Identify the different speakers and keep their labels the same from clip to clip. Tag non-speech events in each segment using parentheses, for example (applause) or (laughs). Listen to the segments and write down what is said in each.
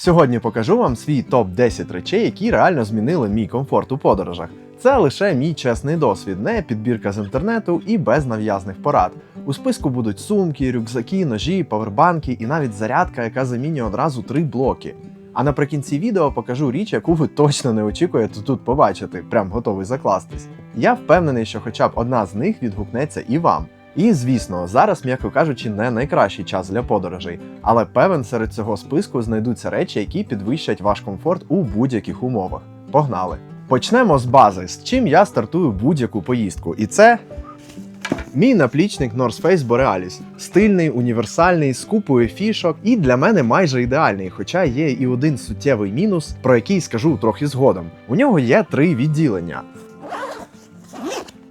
Speaker 1: Сьогодні покажу вам свій топ 10 речей, які реально змінили мій комфорт у подорожах. Це лише мій чесний досвід, не підбірка з інтернету і без нав'язних порад. У списку будуть сумки, рюкзаки, ножі, павербанки і навіть зарядка, яка замінює одразу три блоки. А наприкінці відео покажу річ, яку ви точно не очікуєте тут побачити, прям готовий закластись. Я впевнений, що хоча б одна з них відгукнеться і вам. І звісно, зараз, м'яко кажучи, не найкращий час для подорожей, але певен серед цього списку знайдуться речі, які підвищать ваш комфорт у будь-яких умовах. Погнали! Почнемо з бази, з чим я стартую будь-яку поїздку. І це Мій наплічник North Face Borealis. Стильний, універсальний, з купою фішок і для мене майже ідеальний, хоча є і один суттєвий мінус, про який скажу трохи згодом. У нього є три відділення.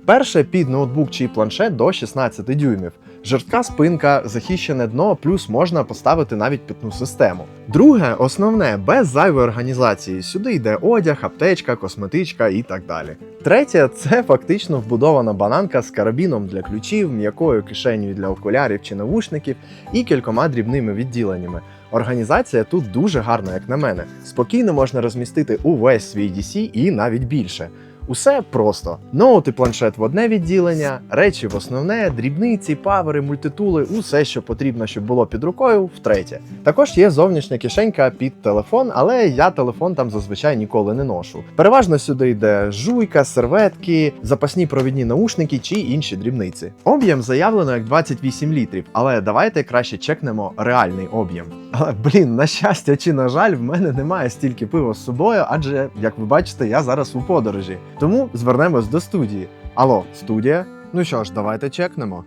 Speaker 1: Перше під ноутбук чи планшет до 16 дюймів. Жорстка спинка, захищене дно, плюс можна поставити навіть питну систему. Друге, основне, без зайвої організації. Сюди йде одяг, аптечка, косметичка і так далі. Третє це фактично вбудована бананка з карабіном для ключів, м'якою кишенею для окулярів чи навушників і кількома дрібними відділеннями. Організація тут дуже гарна, як на мене. Спокійно можна розмістити увесь свій DC і навіть більше. Усе просто: ноут і планшет в одне відділення, речі в основне, дрібниці, павери, мультитули, усе, що потрібно, щоб було під рукою, в третє. Також є зовнішня кишенька під телефон, але я телефон там зазвичай ніколи не ношу. Переважно сюди йде жуйка, серветки, запасні провідні наушники чи інші дрібниці. Об'єм заявлено як 28 літрів, але давайте краще чекнемо реальний об'єм. Але блін, на щастя чи на жаль, в мене немає стільки пива з собою, адже, як ви бачите, я зараз у подорожі. Тому звернемось до студії. Алло, студія? Ну що ж, давайте чекнемо.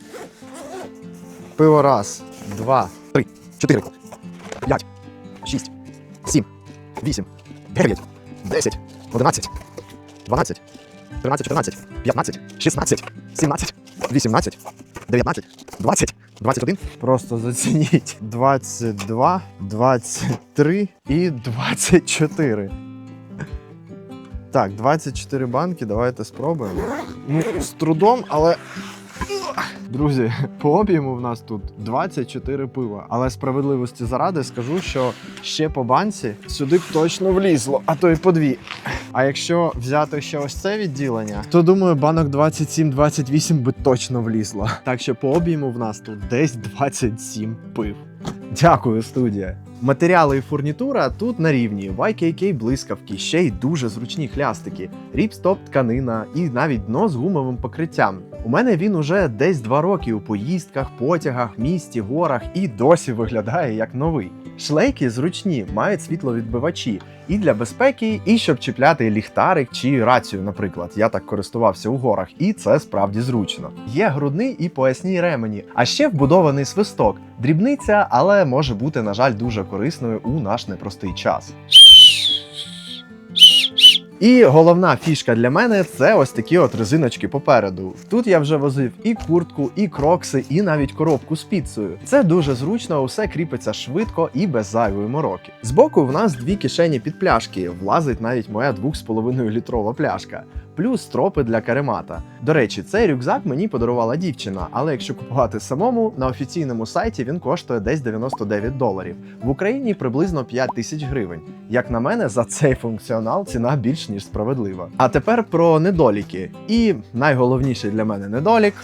Speaker 1: Пиво раз, два, три, чотири, п'ять, шість, сім, вісім, дев'ять, десять, одинадцять, дванадцять, тринадцять, чотирнадцять, п'ятнадцять, шістнадцять, сімнадцять, вісімнадцять, дев'ятнадцять, двадцять. 21. Просто зацініть. 22, 23 і 24. Так, 24 банки, давайте спробуємо. Ну, з трудом, але. Друзі, по об'єму в нас тут 24 пива. Але справедливості заради скажу, що ще по банці сюди б точно влізло, а то й по дві. А якщо взяти ще ось це відділення, то думаю, банок 27-28 би точно влізло. Так що по об'єму в нас тут десь 27 пив. Дякую, студія. Матеріали і фурнітура тут на рівні YKK блискавки, ще й дуже зручні хлястики, ріпстоп тканина і навіть дно з гумовим покриттям. У мене він уже десь два роки у поїздках, потягах, місті, горах і досі виглядає як новий. Шлейки зручні, мають світловідбивачі і для безпеки, і щоб чіпляти ліхтарик чи рацію, наприклад. Я так користувався у горах, і це справді зручно. Є грудний і поясні ремені, а ще вбудований свисток. Дрібниця, але може бути, на жаль, дуже корисною у наш непростий час. І головна фішка для мене це ось такі от резиночки попереду. Тут я вже возив і куртку, і крокси, і навіть коробку з піцею. Це дуже зручно, усе кріпиться швидко і без зайвої мороки. Збоку в нас дві кишені під пляшки, влазить навіть моя 2,5 літрова пляшка. Плюс стропи для каремата. До речі, цей рюкзак мені подарувала дівчина, але якщо купувати самому, на офіційному сайті він коштує десь 99 доларів. В Україні приблизно 5 тисяч гривень. Як на мене, за цей функціонал ціна більш ніж справедлива. А тепер про недоліки. І найголовніший для мене недолік.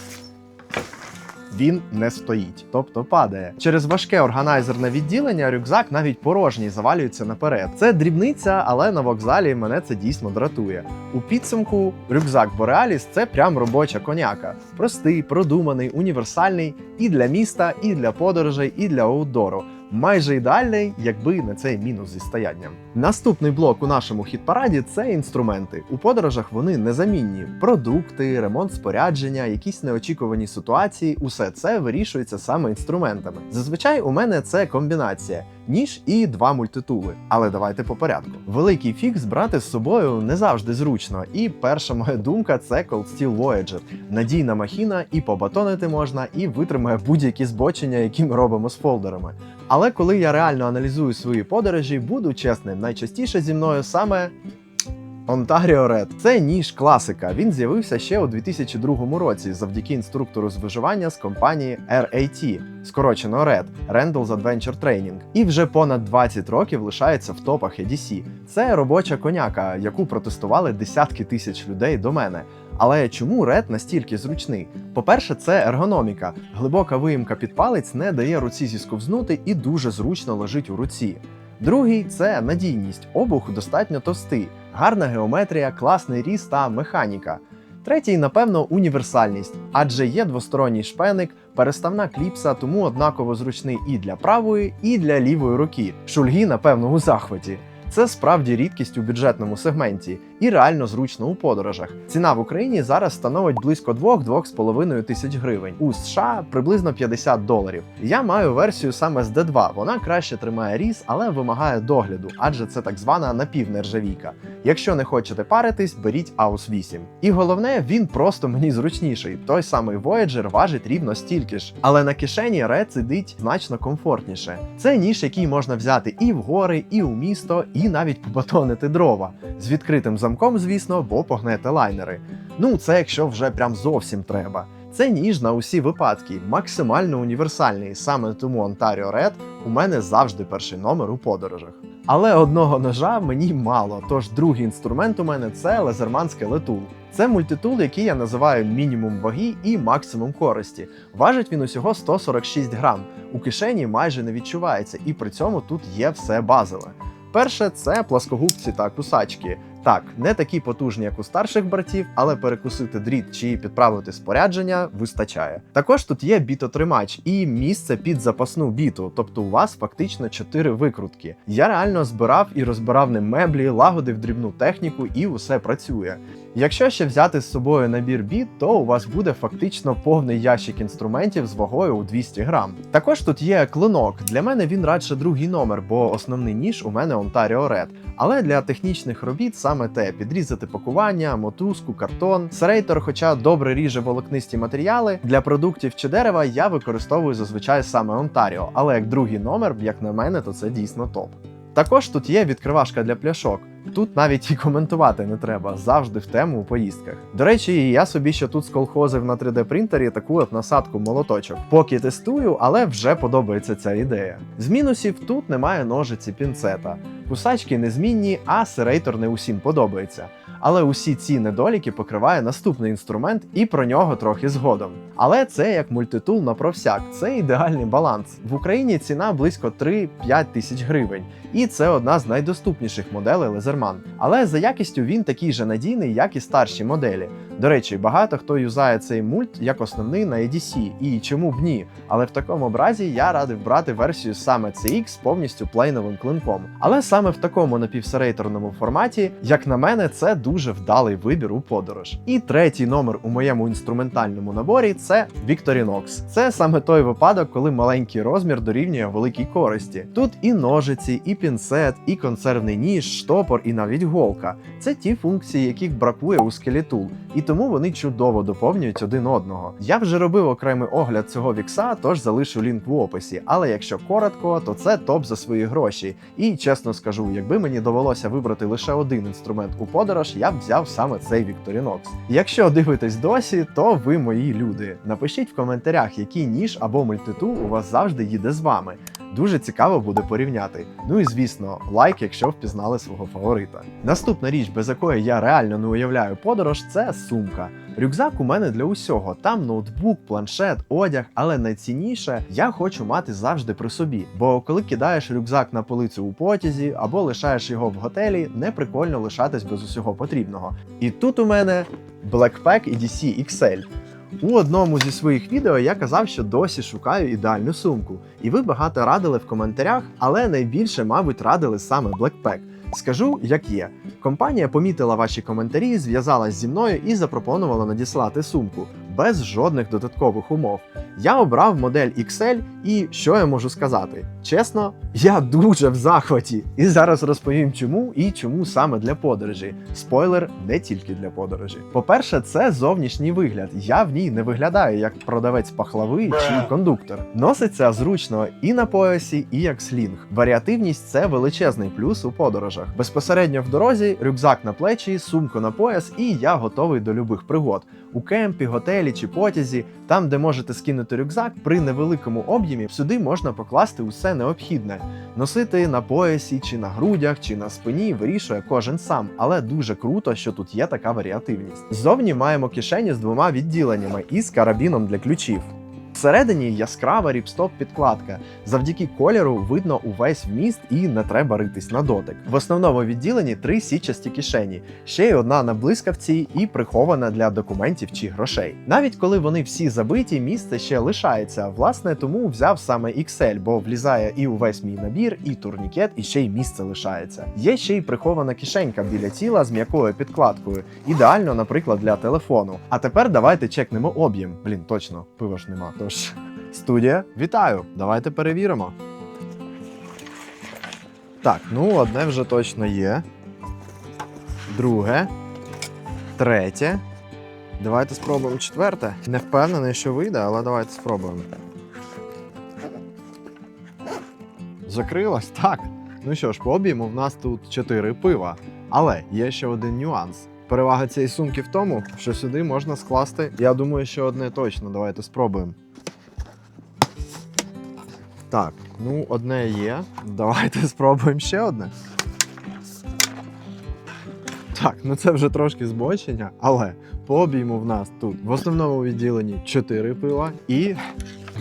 Speaker 1: Він не стоїть, тобто падає. Через важке органайзерне відділення рюкзак навіть порожній завалюється наперед. Це дрібниця, але на вокзалі мене це дійсно дратує. У підсумку рюкзак Бореаліс – це прям робоча коняка. Простий, продуманий, універсальний і для міста, і для подорожей, і для аутдору. Майже ідеальний, якби не цей мінус зі стоянням. Наступний блок у нашому хіт-параді це інструменти. У подорожах вони незамінні: продукти, ремонт спорядження, якісь неочікувані ситуації. Усе це вирішується саме інструментами. Зазвичай у мене це комбінація. Ніж і два мультитули. Але давайте по порядку. Великий фікс брати з собою не завжди зручно. І перша моя думка це Cold Steel Voyager. Надійна махіна, і побатонити можна, і витримає будь-які збочення, які ми робимо з фолдерами. Але коли я реально аналізую свої подорожі, буду чесним, найчастіше зі мною саме Ontario Red – це ніж класика. Він з'явився ще у 2002 році завдяки інструктору з виживання з компанії RAT, скорочено RED – Randall's Adventure Training. І вже понад 20 років лишається в топах EDC. Це робоча коняка, яку протестували десятки тисяч людей до мене. Але чому Red настільки зручний? По-перше, це ергономіка. Глибока виїмка під палець не дає руці зісковзнути і дуже зручно лежить у руці. Другий це надійність. Обух достатньо товстий, гарна геометрія, класний ріст та механіка. Третій, напевно, універсальність, адже є двосторонній шпеник, переставна кліпса, тому однаково зручний і для правої, і для лівої руки. Шульги, напевно, у захваті. Це справді рідкість у бюджетному сегменті і реально зручно у подорожах. Ціна в Україні зараз становить близько 2-2,5 тисяч гривень. У США приблизно 50 доларів. Я маю версію саме з D2. Вона краще тримає різ, але вимагає догляду, адже це так звана напівнержавійка. Якщо не хочете паритись, беріть AUS 8. І головне, він просто мені зручніший. Той самий Voyager важить рівно стільки ж, але на кишені Red сидить значно комфортніше. Це ніж, який можна взяти і в гори, і у місто, і навіть побатонити дрова з відкритим замком, звісно, бо погнете лайнери. Ну, це якщо вже прям зовсім треба. Це ніж на усі випадки, максимально універсальний. Саме тому Ontario Red у мене завжди перший номер у подорожах. Але одного ножа мені мало, тож другий інструмент у мене це лазерман скелетул. Це мультитул, який я називаю мінімум ваги і максимум користі. Важить він усього 146 грам. У кишені майже не відчувається, і при цьому тут є все базове. Перше це пласкогубці та кусачки. Так, не такі потужні, як у старших братів, але перекусити дріт чи підправити спорядження вистачає. Також тут є бітотримач і місце під запасну біту, тобто у вас фактично 4 викрутки. Я реально збирав і розбирав ним меблі, лагодив дрібну техніку і усе працює. Якщо ще взяти з собою набір біт, то у вас буде фактично повний ящик інструментів з вагою у 200 грам. Також тут є клинок. Для мене він радше другий номер, бо основний ніж у мене Ontario Red. Але для технічних робіт саме те підрізати пакування, мотузку, картон. Серейтор, хоча добре ріже волокнисті матеріали, для продуктів чи дерева я використовую зазвичай саме Ontario, але як другий номер, як на мене, то це дійсно топ. Також тут є відкривашка для пляшок. Тут навіть і коментувати не треба, завжди в тему у поїздках. До речі, я собі ще тут сколхозив на 3D принтері таку от насадку молоточок. Поки тестую, але вже подобається ця ідея. З мінусів тут немає ножиці пінцета. Кусачки незмінні, а серейтор не усім подобається. Але усі ці недоліки покриває наступний інструмент, і про нього трохи згодом. Але це як мультитул на провсяк, це ідеальний баланс. В Україні ціна близько 3-5 тисяч гривень, і це одна з найдоступніших моделей Лезерман. Але за якістю він такий же надійний, як і старші моделі. До речі, багато хто юзає цей мульт як основний на EDC, і чому б ні? Але в такому разі я радив брати версію саме CX з повністю плейновим клинком. Але саме в такому напівсерейторному форматі, як на мене, це дуже вдалий вибір у подорож. І третій номер у моєму інструментальному наборі це Victorinox. Це саме той випадок, коли маленький розмір дорівнює великій користі. Тут і ножиці, і пінцет, і консервний ніж, штопор, і навіть голка. Це ті функції, яких бракує у скелетул, і тому вони чудово доповнюють один одного. Я вже робив окремий огляд цього вікса, тож залишу лінк в описі. Але якщо коротко, то це топ за свої гроші. І чесно скажу, якби мені довелося вибрати лише один інструмент у подорож, я б взяв саме цей Victorinox. Якщо дивитесь досі, то ви мої люди. Напишіть в коментарях, який ніж або мультитул у вас завжди їде з вами. Дуже цікаво буде порівняти. Ну і звісно, лайк, якщо впізнали свого фаворита. Наступна річ, без якої я реально не уявляю подорож, це сумка. Рюкзак у мене для усього. Там ноутбук, планшет, одяг, але найцінніше я хочу мати завжди при собі. Бо коли кидаєш рюкзак на полицю у потязі або лишаєш його в готелі, не прикольно лишатись без усього потрібного. І тут у мене Blackpack EDC XL. У одному зі своїх відео я казав, що досі шукаю ідеальну сумку, і ви багато радили в коментарях, але найбільше, мабуть, радили саме Blackpack. Скажу, як є. Компанія помітила ваші коментарі, зв'язалась зі мною і запропонувала надіслати сумку. Без жодних додаткових умов. Я обрав модель XL, і що я можу сказати? Чесно, я дуже в захваті. І зараз розповім, чому і чому саме для подорожі. Спойлер, не тільки для подорожі. По-перше, це зовнішній вигляд. Я в ній не виглядаю як продавець пахлави чи кондуктор. Носиться зручно і на поясі, і як слінг. Варіативність це величезний плюс у подорожах. Безпосередньо в дорозі, рюкзак на плечі, сумку на пояс, і я готовий до любих пригод. У кемпі, готелі чи потязі, там, де можете скинути рюкзак, при невеликому об'ємі сюди можна покласти усе необхідне. Носити на поясі, чи на грудях, чи на спині вирішує кожен сам, але дуже круто, що тут є така варіативність. Ззовні маємо кишені з двома відділеннями і з карабіном для ключів. Всередині яскрава ріпстоп підкладка. Завдяки кольору видно увесь вміст і не треба ритись на дотик. В основному відділенні три січасті кишені, ще й одна на блискавці і прихована для документів чи грошей. Навіть коли вони всі забиті, місце ще лишається. Власне, тому взяв саме XL, бо влізає і увесь мій набір, і турнікет, і ще й місце лишається. Є ще й прихована кишенька біля тіла з м'якою підкладкою, ідеально, наприклад, для телефону. А тепер давайте чекнемо об'єм. Блін, точно, пива ж нема. Тож студія, вітаю! Давайте перевіримо. Так, ну одне вже точно є. Друге. Третє. Давайте спробуємо четверте. Не впевнений, що вийде, але давайте спробуємо. Закрилось? Так. Ну що ж, по об'єму в нас тут 4 пива. Але є ще один нюанс. Перевага цієї сумки в тому, що сюди можна скласти. Я думаю, що одне точно. Давайте спробуємо. Так, ну одне є. Давайте (laughs) спробуємо ще одне. Так, ну це вже трошки збочення, але по обійму в нас тут в основному відділенні 4 пива і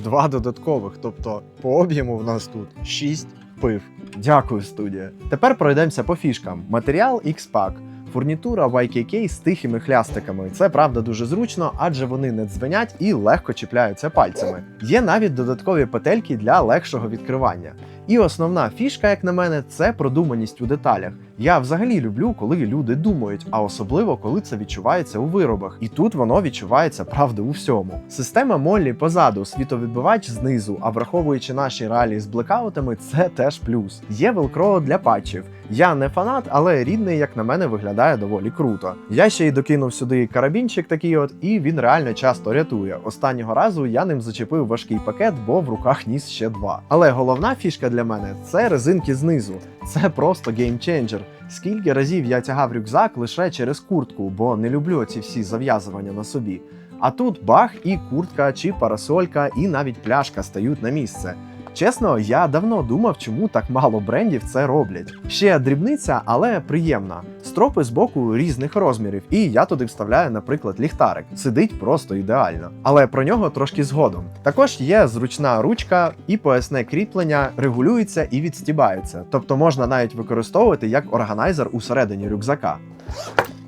Speaker 1: два додаткових. Тобто по об'єму в нас тут 6 пив. Дякую, студія. Тепер пройдемося по фішкам. Матеріал X-Pack. Фурнітура YKK з тихими хлястиками. Це правда дуже зручно, адже вони не дзвенять і легко чіпляються пальцями. Є навіть додаткові петельки для легшого відкривання. І основна фішка, як на мене, це продуманість у деталях. Я взагалі люблю, коли люди думають, а особливо коли це відчувається у виробах. І тут воно відчувається правда у всьому. Система Моллі позаду, світовідбивач знизу, а враховуючи наші реалії з блекаутами, це теж плюс. Є велкро для патчів. Я не фанат, але рідний, як на мене, виглядає доволі круто. Я ще й докинув сюди карабінчик такий от, і він реально часто рятує. Останнього разу я ним зачепив важкий пакет, бо в руках ніс ще два. Але головна фішка для мене це резинки знизу. Це просто геймченджер. Скільки разів я тягав рюкзак лише через куртку, бо не люблю ці всі зав'язування на собі. А тут бах, і куртка, чи парасолька, і навіть пляшка стають на місце. Чесно, я давно думав, чому так мало брендів це роблять. Ще дрібниця, але приємна. Стропи з боку різних розмірів, і я туди вставляю, наприклад, ліхтарик. Сидить просто ідеально. Але про нього трошки згодом. Також є зручна ручка і поясне кріплення регулюється і відстібається. Тобто можна навіть використовувати як органайзер усередині рюкзака.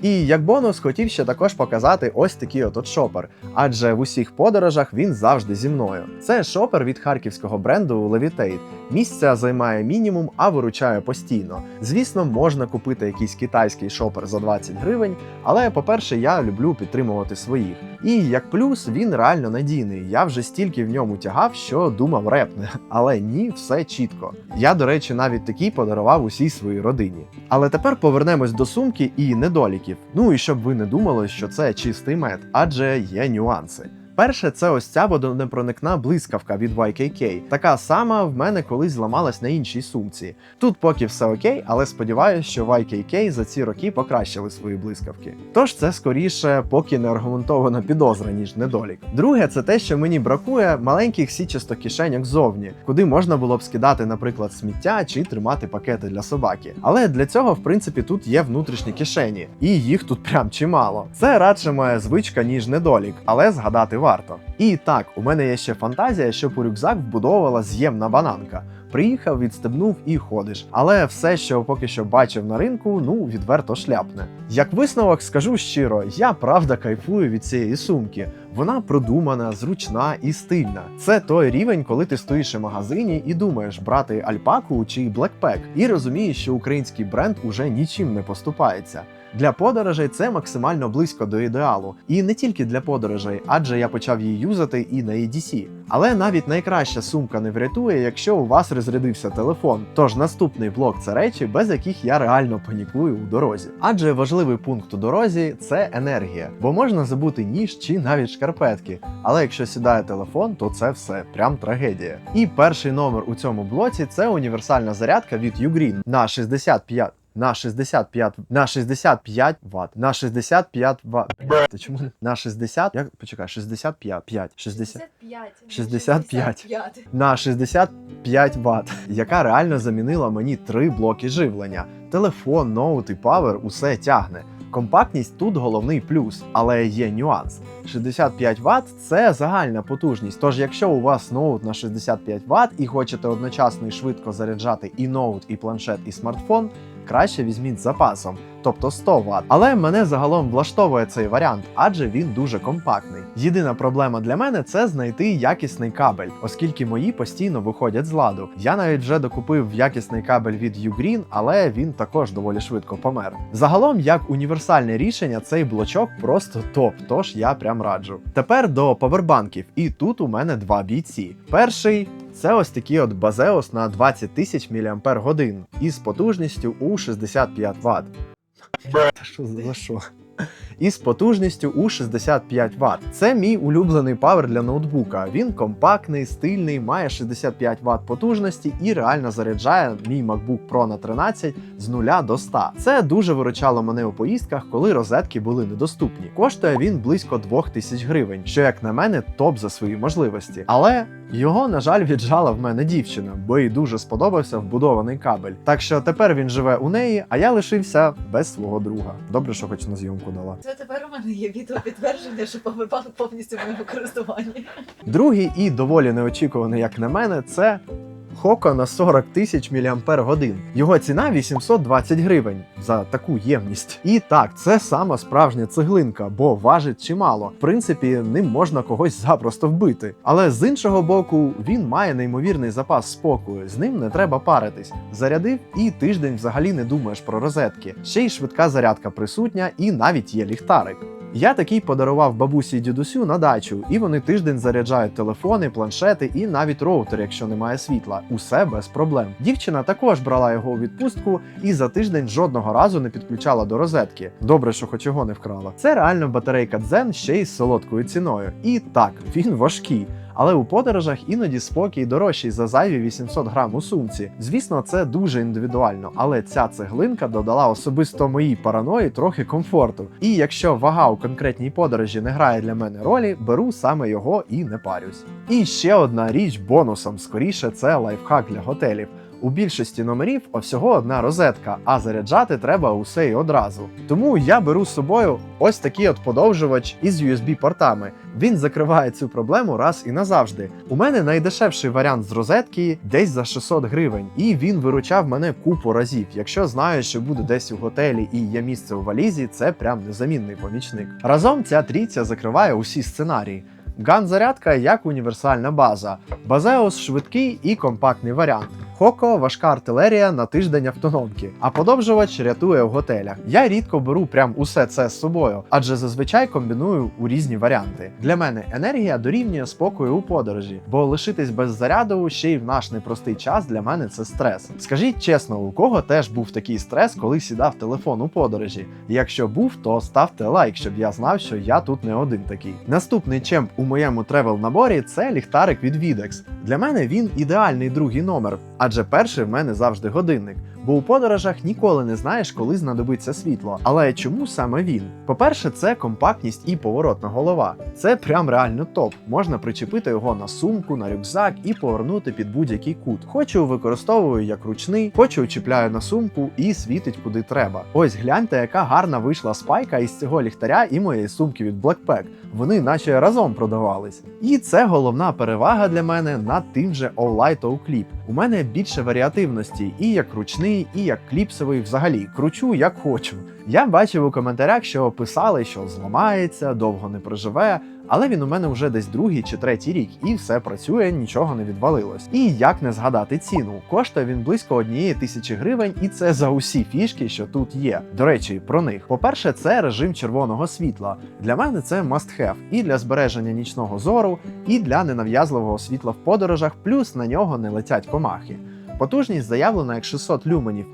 Speaker 1: І як бонус хотів ще також показати ось такий от, шопер, адже в усіх подорожах він завжди зі мною. Це шопер від харківського бренду Levitate. Місця займає мінімум, а виручає постійно. Звісно, можна купити якийсь китайський шопер за 20 гривень, але, по-перше, я люблю підтримувати своїх. І як плюс, він реально надійний. Я вже стільки в ньому тягав, що думав репне. Але ні, все чітко. Я, до речі, навіть такий подарував усій своїй родині. Але тепер повернемось до сумки і недоліків. Ну і щоб ви не думали, що це чистий мед, адже є нюанси. Перше, це ось ця водонепроникна блискавка від YKK. Така сама в мене колись зламалась на іншій сумці. Тут поки все окей, але сподіваюся, що YKK за ці роки покращили свої блискавки. Тож це скоріше поки не аргументована підозра, ніж недолік. Друге, це те, що мені бракує маленьких січастих кишеньок ззовні, куди можна було б скидати, наприклад, сміття чи тримати пакети для собаки. Але для цього, в принципі, тут є внутрішні кишені, і їх тут прям чимало. Це радше моя звичка, ніж недолік, але згадати варто. І так, у мене є ще фантазія, щоб у рюкзак вбудовувала з'ємна бананка. Приїхав, відстебнув і ходиш. Але все, що поки що бачив на ринку, ну відверто шляпне. Як висновок, скажу щиро, я правда кайфую від цієї сумки. Вона продумана, зручна і стильна. Це той рівень, коли ти стоїш у магазині і думаєш брати альпаку чи блекпек, і розумієш, що український бренд уже нічим не поступається. Для подорожей це максимально близько до ідеалу, і не тільки для подорожей, адже я почав її юзати і на EDC. Але навіть найкраща сумка не врятує, якщо у вас розрядився телефон. Тож наступний блок це речі, без яких я реально панікую у дорозі. Адже важливий пункт у дорозі це енергія, бо можна забути ніж чи навіть шкарпетки. Але якщо сідає телефон, то це все прям трагедія. І перший номер у цьому блоці це універсальна зарядка від Ugreen на 65 на 65 на 65 Вт. На 65 Вт. Та чому на 60? Як почекай, 65 5 60
Speaker 2: 65.
Speaker 1: 65.
Speaker 2: 65.
Speaker 1: на 65 Вт, яка реально замінила мені три блоки живлення. Телефон, ноут і павер усе тягне. Компактність тут головний плюс, але є нюанс. 65 Вт це загальна потужність. Тож, якщо у вас ноут на 65 Вт і хочете одночасно і швидко заряджати і ноут, і планшет, і смартфон, краще візьміть з запасом, тобто 100 Вт. Але мене загалом влаштовує цей варіант, адже він дуже компактний. Єдина проблема для мене це знайти якісний кабель, оскільки мої постійно виходять з ладу. Я навіть вже докупив якісний кабель від Ugreen, але він також доволі швидко помер. Загалом, як універсальне рішення, цей блочок просто топ, тож я прям раджу. Тепер до павербанків, і тут у мене два бійці. Перший це ось такий от Базеос на 20 тисяч мАч із потужністю у 65 Вт. Та що за що? Із потужністю у 65 Вт. Це мій улюблений павер для ноутбука. Він компактний, стильний, має 65 Вт потужності і реально заряджає мій MacBook Pro на 13 з 0 до 100. Це дуже виручало мене у поїздках, коли розетки були недоступні. Коштує він близько 2000 гривень, що, як на мене, топ за свої можливості. Але його, на жаль, віджала в мене дівчина, бо їй дуже сподобався вбудований кабель. Так що тепер він живе у неї, а я лишився без свого друга. Добре, що хоч на зйомку дала.
Speaker 2: Це тепер у мене є відео підтвердження, що павербанк повністю в моєму користуванні.
Speaker 1: Другий і доволі неочікуваний, як на мене, це Хоко на 40 тисяч мАч. Його ціна 820 гривень за таку ємність. І так, це сама справжня цеглинка, бо важить чимало. В принципі, ним можна когось запросто вбити. Але з іншого боку, він має неймовірний запас спокою. З ним не треба паритись. Зарядив і тиждень взагалі не думаєш про розетки. Ще й швидка зарядка присутня, і навіть є ліхтарик. Я такий подарував бабусі і дідусю на дачу, і вони тиждень заряджають телефони, планшети і навіть роутер, якщо немає світла. Усе без проблем. Дівчина також брала його у відпустку і за тиждень жодного разу не підключала до розетки. Добре, що хоч його не вкрала. Це реально батарейка Zen ще й з солодкою ціною. І так, він важкий. Але у подорожах іноді спокій дорожчий за зайві 800 грам у сумці. Звісно, це дуже індивідуально, але ця цеглинка додала особисто моїй параної трохи комфорту. І якщо вага у конкретній подорожі не грає для мене ролі, беру саме його і не парюсь. І ще одна річ бонусом: скоріше, це лайфхак для готелів. У більшості номерів всього одна розетка, а заряджати треба усе і одразу. Тому я беру з собою ось такий от подовжувач із USB-портами. Він закриває цю проблему раз і назавжди. У мене найдешевший варіант з розетки десь за 600 гривень, і він виручав мене купу разів. Якщо знаю, що буду десь у готелі і є місце у валізі, це прям незамінний помічник. Разом ця трійця закриває усі сценарії. Ган-зарядка як універсальна база. Базеус швидкий і компактний варіант. Хоко важка артилерія на тиждень автономки, а подовжувач рятує в готелях. Я рідко беру прям усе це з собою, адже зазвичай комбіную у різні варіанти. Для мене енергія дорівнює спокою у подорожі, бо лишитись без заряду ще й в наш непростий час для мене це стрес. Скажіть чесно, у кого теж був такий стрес, коли сідав телефон у подорожі? Якщо був, то ставте лайк, щоб я знав, що я тут не один такий. Наступний чемп у моєму тревел наборі це ліхтарик від Videx. Для мене він ідеальний другий номер, адже перший в мене завжди годинник. Бо у подорожах ніколи не знаєш, коли знадобиться світло. Але чому саме він? По-перше, це компактність і поворотна голова. Це прям реально топ. Можна причепити його на сумку, на рюкзак і повернути під будь-який кут. Хочу використовую як ручний, хочу чіпляю на сумку і світить куди треба. Ось гляньте, яка гарна вийшла спайка із цього ліхтаря і моєї сумки від Blackpack. Вони наче разом продавались. І це головна перевага для мене над тим же All Clip. У мене більше варіативності і як ручний, ручний і як кліпсовий, взагалі кручу як хочу. Я бачив у коментарях, що писали, що зламається, довго не проживе. Але він у мене вже десь другий чи третій рік, і все працює, нічого не відвалилось. І як не згадати ціну? Коштує він близько однієї тисячі гривень, і це за усі фішки, що тут є. До речі, про них. По-перше, це режим червоного світла. Для мене це must have і для збереження нічного зору, і для ненав'язливого світла в подорожах, плюс на нього не летять комахи. Потужність заявлена як 600 люменів.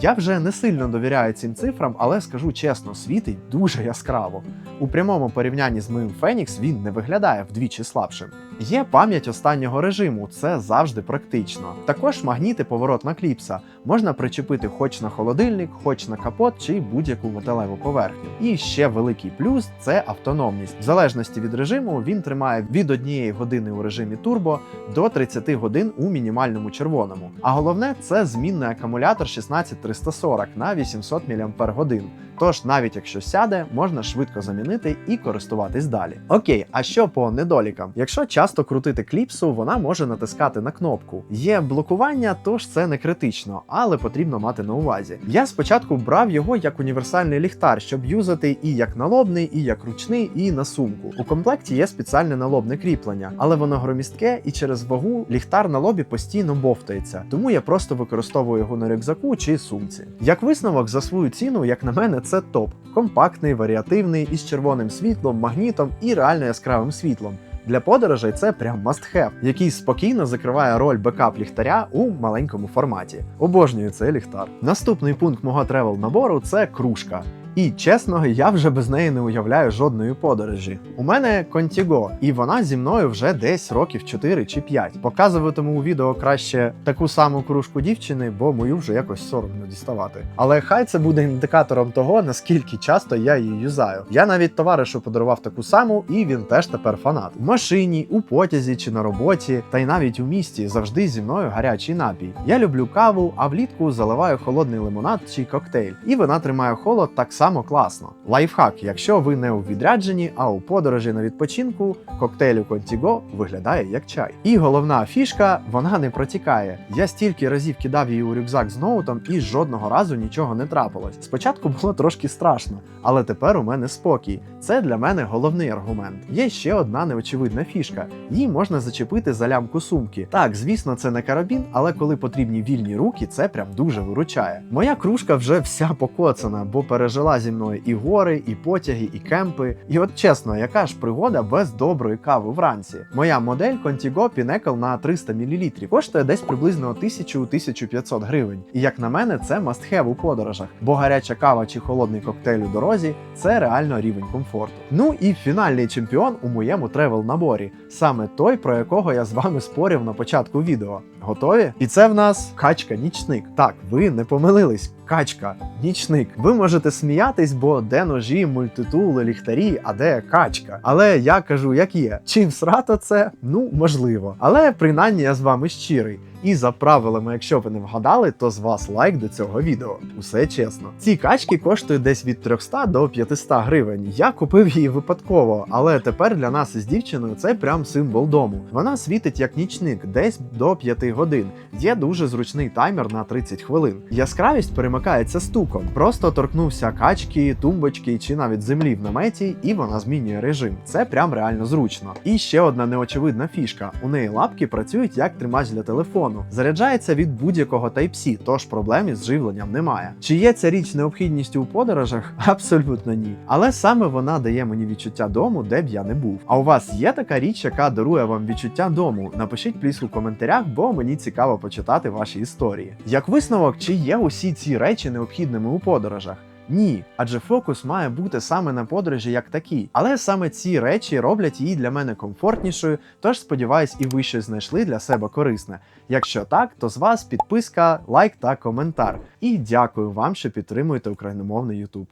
Speaker 1: Я вже не сильно довіряю цим цифрам, але скажу чесно, світить дуже яскраво. У прямому порівнянні з моїм Фенікс він не виглядає вдвічі слабшим. Є пам'ять останнього режиму, це завжди практично. Також магніти поворотна кліпса можна причепити хоч на холодильник, хоч на капот чи будь-яку металеву поверхню. І ще великий плюс це автономність. В залежності від режиму він тримає від однієї години у режимі турбо до 30 годин у мінімальному червоному. А головне це змінний акумулятор 16340 на 800 мАч. Тож, навіть якщо сяде, можна швидко замінити і користуватись далі. Окей, а що по недолікам? Якщо часто крутити кліпсу, вона може натискати на кнопку. Є блокування, тож це не критично, але потрібно мати на увазі. Я спочатку брав його як універсальний ліхтар, щоб юзати і як налобний, і як ручний, і на сумку. У комплекті є спеціальне налобне кріплення, але воно громістке і через вагу ліхтар на лобі постійно бовтається. Тому я просто використовую його на рюкзаку чи сумці. Як висновок за свою ціну, як на мене, це топ. Компактний, варіативний, із червоним світлом, магнітом і реально яскравим світлом. Для подорожей це прям must have, який спокійно закриває роль бекап ліхтаря у маленькому форматі. Обожнюю цей ліхтар. Наступний пункт мого тревел набору це кружка. І чесно, я вже без неї не уявляю жодної подорожі. У мене Contigo, і вона зі мною вже десь років 4 чи 5. Показуватиму у відео краще таку саму кружку дівчини, бо мою вже якось соромно діставати. Але хай це буде індикатором того, наскільки часто я її юзаю. Я навіть товаришу подарував таку саму, і він теж тепер фанат. В машині, у потязі чи на роботі, та й навіть у місті завжди зі мною гарячий напій. Я люблю каву, а влітку заливаю холодний лимонад чи коктейль, і вона тримає холод так само класно. Лайфхак, якщо ви не у відрядженні, а у подорожі на відпочинку, коктейль у Contigo виглядає як чай. І головна фішка вона не протікає. Я стільки разів кидав її у рюкзак з ноутом, і жодного разу нічого не трапилось. Спочатку було трошки страшно, але тепер у мене спокій. Це для мене головний аргумент. Є ще одна неочевидна фішка: її можна зачепити за лямку сумки. Так, звісно, це не карабін, але коли потрібні вільні руки, це прям дуже виручає. Моя кружка вже вся покоцана, бо пережила зі мною і гори, і потяги, і кемпи. І от чесно, яка ж пригода без доброї кави вранці? Моя модель Contigo Pinnacle на 300 мл коштує десь приблизно 1000-1500 гривень. І як на мене, це must have у подорожах, бо гаряча кава чи холодний коктейль у дорозі це реально рівень комфорту. Ну і фінальний чемпіон у моєму тревел наборі, саме той, про якого я з вами спорив на початку відео. Готові? І це в нас качка нічник. Так, ви не помилились. Качка, нічник. Ви можете сміятись, бо де ножі, мультитули, ліхтарі, а де качка. Але я кажу, як є. Чим срато це? Ну, можливо. Але принаймні я з вами щирий. І за правилами, якщо ви не вгадали, то з вас лайк до цього відео. Усе чесно. Ці качки коштують десь від 300 до 500 гривень. Я купив її випадково, але тепер для нас із дівчиною це прям символ дому. Вона світить як нічник, десь до 5 годин. Є дуже зручний таймер на 30 хвилин. Яскравість перемикається стуком. Просто торкнувся качки, тумбочки чи навіть землі в наметі, і вона змінює режим. Це прям реально зручно. І ще одна неочевидна фішка: у неї лапки працюють як тримач для телефону. Заряджається від будь-якого Type-C, тож проблем із живленням немає. Чи є ця річ необхідністю у подорожах? (laughs) Абсолютно ні. Але саме вона дає мені відчуття дому, де б я не був. А у вас є така річ, яка дарує вам відчуття дому? Напишіть пліс у коментарях, бо мені цікаво почитати ваші історії. Як висновок, чи є усі ці речі необхідними у подорожах? Ні, адже фокус має бути саме на подорожі як такій. Але саме ці речі роблять її для мене комфортнішою, тож сподіваюсь, і ви щось знайшли для себе корисне. Якщо так, то з вас підписка, лайк та коментар. І дякую вам, що підтримуєте україномовний YouTube.